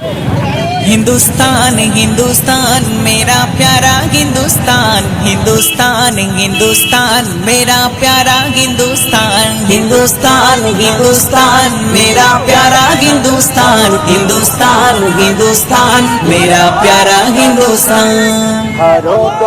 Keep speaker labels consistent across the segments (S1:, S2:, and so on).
S1: हिंदुस्तान हिंदुस्तान, मेरा प्यारा हिंदुस्तान। हिंदुस्तान हिंदुस्तान, मेरा प्यारा हिंदुस्तान। हिंदुस्तान हिंदुस्तान, मेरा प्यारा हिंदुस्तान। हिंदुस्तान हिंदुस्तान, मेरा प्यारा हिंदुस्तान।
S2: हरो तो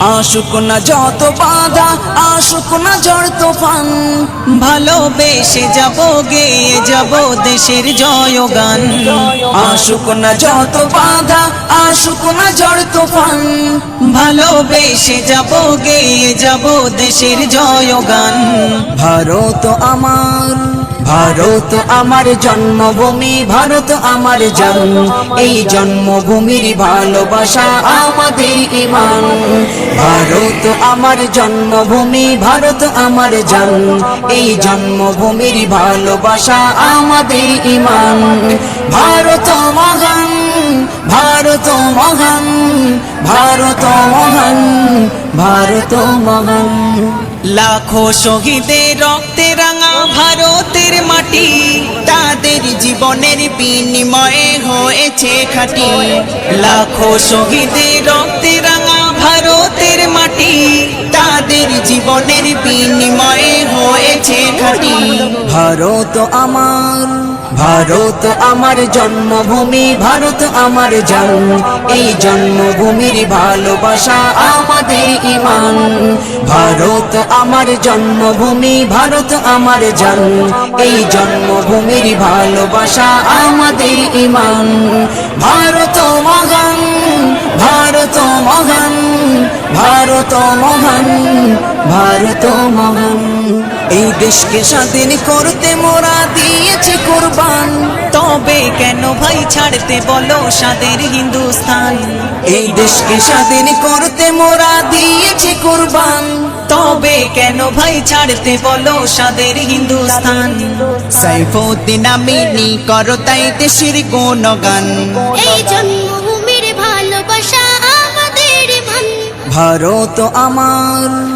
S1: আশুক না যত বাধা আশুক না ঝড় তুফান। ভালোবেসে যাব গেয়ে যাব দেশের জয়গান। আশুক না যত বাধা আশুক না ঝড় তুফান। ভালোবেসে যাব গেয়ে যাব দেশের জয়গান। ভারত আমার। ভারত আমার জন্মভূমি, ভারত আমার জন্ম। এই জন্মভূমির ভালোবাসা আমাদের ইমান। ভারত আমার জন্মভূমি, ভারত আমার জন্ম। এই জন্মভূমির ভালোবাসা আমাদের ইমান। ভারত মহান ভারত মহান ভারত মহান ভারত মহান। লাখো শহীদের রক্তে রাঙা ভারতের মাটি, তাদের জীবনের বিনিময়ে হয়েছে খাটি। লাখো শহীদের রক্তে রাঙা ভারতের মাটি, তাদের জীবনের বিনিময়ে হয়েছে খাটি। ভারত আমার ভারত আমার জন্মভূমি, ভারত আমার জন্ম এই জন্মভূমির ভালোবাসা আমাদের ইমান। ভারত আমার জন্মভূমি, ভারত আমার জন্ম এই জন্মভূমির ভালোবাসা আমাদের ইমান। ভারত মহান ভারত মহান ভারত মহান ভারত মহান। এই দেশকে স্বাধীন করতে মোরা দিয়েছি কোরবান। তবে কেন ভাই ছাড়তে বলো সাদের হিন্দুস্তান এই দেশকে স্বাধীন করতে মোরা দিয়েছি কোরবান। তবে কেন ভাই ছাড়তে বলো সাদের হিন্দুস্থান? সাইফুদ্দিন আমিনি করো তাই দেশের গুণগান।
S3: এই জন্মভূমির ভালোবাসা আমাদের মান।
S1: ভারত আমার।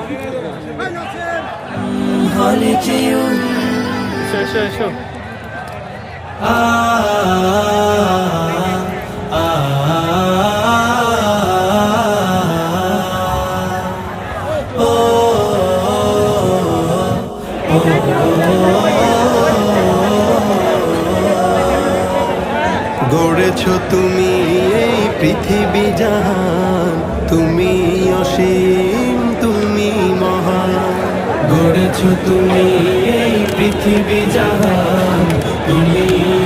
S1: হলে যেও
S4: গড়েছ তুমি এই পৃথিবী জাহান তুমি অসীম। গড়েছ তুমি এই পৃথিবী জাহান তুমি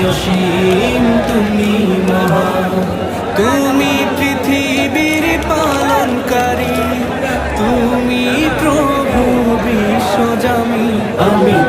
S4: অসীম তুমি মহান। তুমি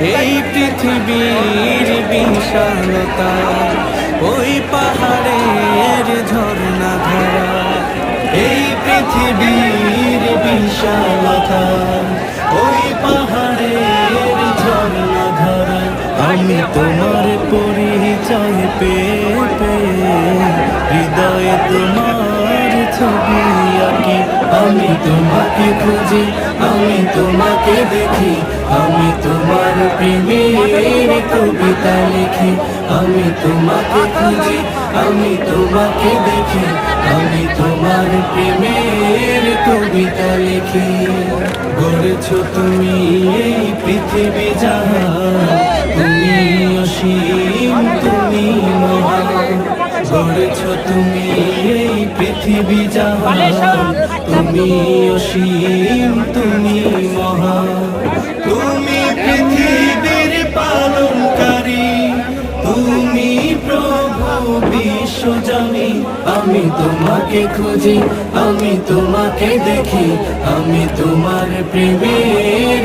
S5: এই পৃথিবীর বিশালতা, ওই পাহাড়ের ঝর্ণা ধারা। এই পৃথিবীর বিশালতা, ওই পাহাড়ের ঝর্ণা ধারা। আমি তোমার পরিচয় পেয়ে পেয়ে, হৃদয়ে তোমার আমি তোমাকে খুঁজি, আমি তোমাকে দেখি, আমি তোমার প্রেমের কবিতা লিখি, আমি তোমাকে খুঁজি, আমি তোমাকে দেখি, আমি তোমার প্রেমের কবিতা লিখি। গড়েছ তুমি এই পৃথিবী জাহান তুমি অসীম, তুমি মহান। গড়েছ তুমি পৃথিবী জাহান, তুমি অসীম, তুমি মহান। তুমি পৃথিবীর পালনকারী, তুমি প্রভু বিশ্বজানি আমি তোমাকে খুঁজি, আমি তোমাকে দেখি, আমি তোমার প্রেমের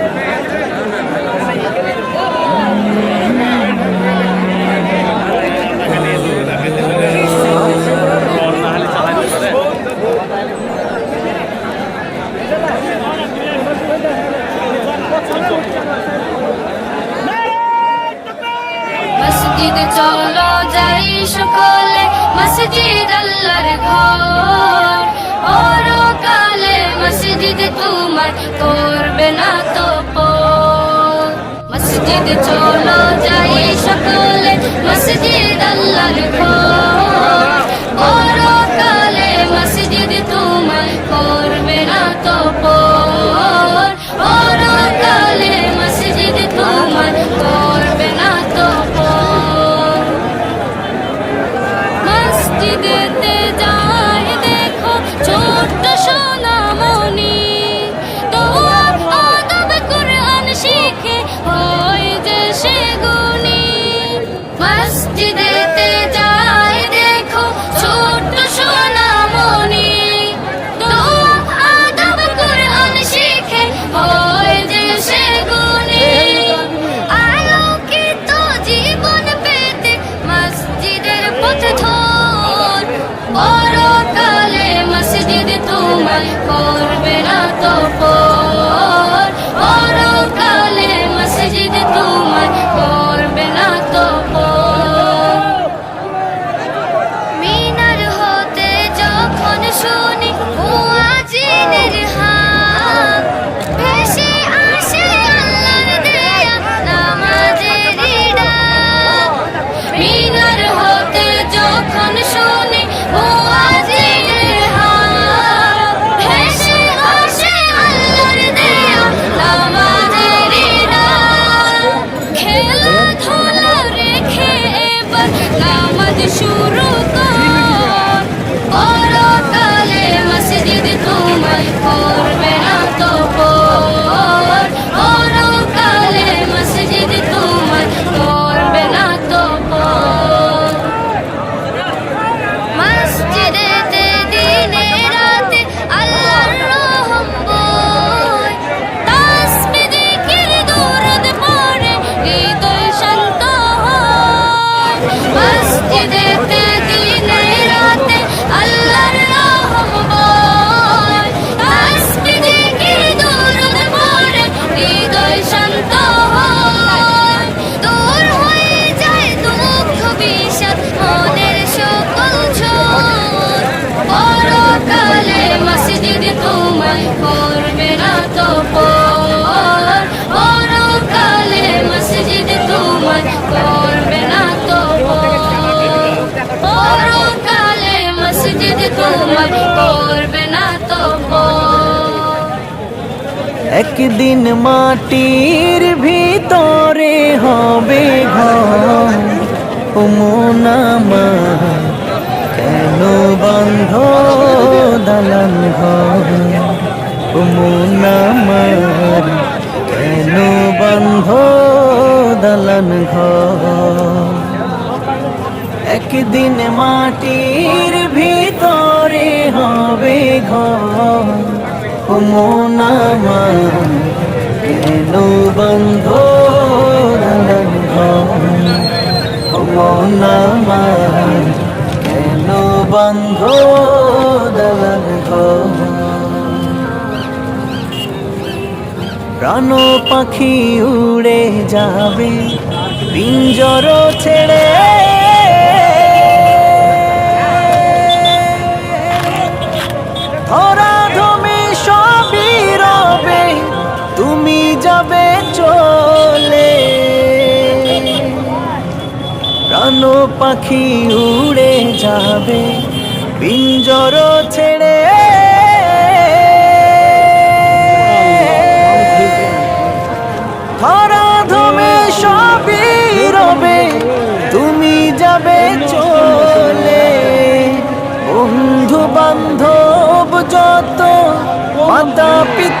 S4: মসজিদ চলো যাই সকলে মসজিদ আল্লাহর করবে না তো একদিন মাটির ভিতরে হবে ঘর। মনামা কেন বন্ধ দালান ঘর?
S6: মনামা কেন বন্ধ দলন ঘর?
S7: একদিন মাটির ভিতরে হবে ঘর। মনামা কেন বন্ধ মন বন্ধ প্রাণ পাখি উড়ে যাবে পিঞ্জর ছেড়ে। ধরা প্রাণ পাখি উড়ে যাবে, পিঞ্জর ছেড়ে। ধরা ধমে সবই রবে, তুমি যাবে চলে। বন্ধু বান্ধব যত মাতা পিতা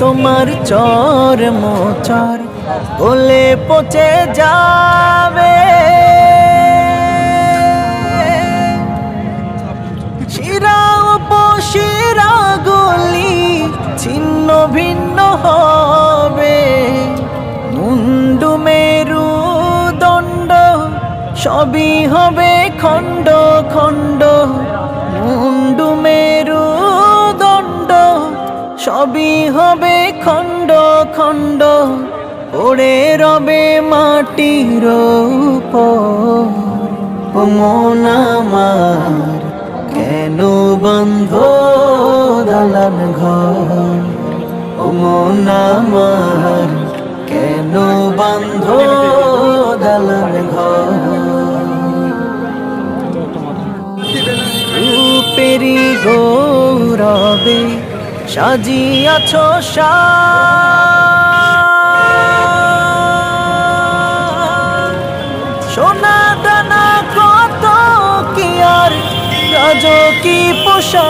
S7: তোমার চর মোচর গলে পচে যাবে। শিরা উপশিরা গুলি, ছিন্ন ভিন্ন হবে। মুন্ডু মেরু দণ্ড, সবই হবে খণ্ড খণ্ড। মুন্ডু মেরু সবই হবে খণ্ড খণ্ড ওড়ে রবে মাটির ও কেন বন্ধ দালান ঘর? ও মন কেন বন্ধ দালান ঘর? রূপেরি গৌরবে সাজিয়াছ সোনা দানা কত কি আর রাজ কি পোষা